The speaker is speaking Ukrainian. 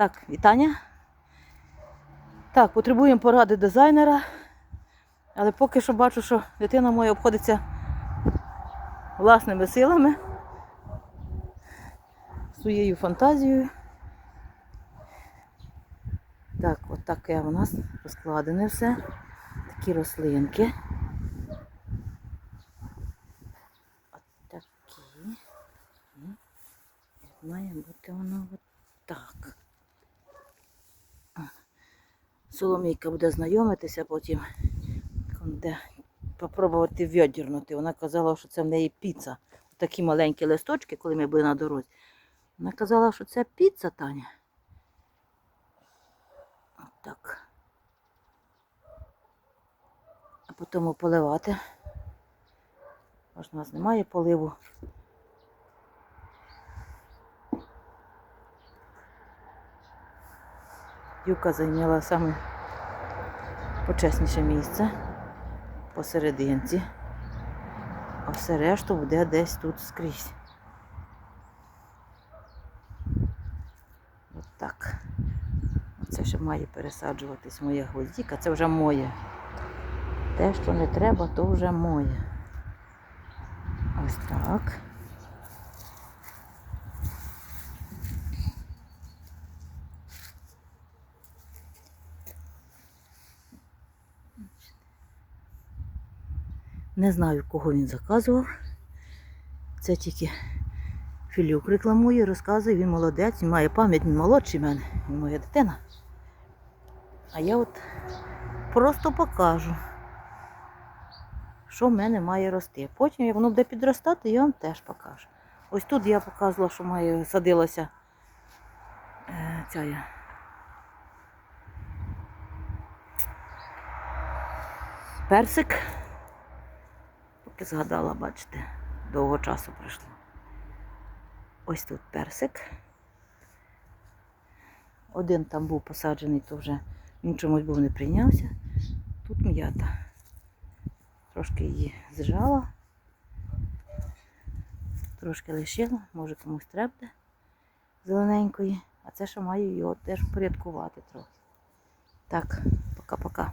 Так, вітання. Так, потребуємо поради дизайнера. Але поки що бачу, що дитина моя обходиться власними силами, своєю фантазією. Так, от таке у нас розкладене все. Такі рослинки. От такі. Має бути воно от так. Соломійка буде знайомитися потім, буде попробувати віддірнути. Вона казала, що це в неї піца. Такі маленькі листочки, коли ми були на дорозі. Вона казала, що це піца, Таня. Отак. А потім поливати. Аж у нас немає поливу. Юка зайняла саме почесніше місце посерединці, а все решту буде десь тут скрізь. От так. Оце ще має пересаджуватись моя гвоздіка, це вже моє. Те, що не треба, то вже моє. Ось так. Не знаю, кого він заказував. Це тільки Філюк рекламує, розказує, він молодець, він має пам'ять, він молодший мене, він моя дитина. А я от просто покажу, що в мене має рости. Потім, воно буде підростати, я вам теж покажу. Ось тут я показувала, що має садилася е, ця. Персик. Поки згадала, бачите, довго часу пройшло. Ось тут персик. Один там був посаджений, то вже він чомусь був не прийнявся. Тут м'ята. Трошки її зжала, трошки лишила, може комусь треба зелененької, а це ще маю його теж порядкувати трохи. Так, пока-пока.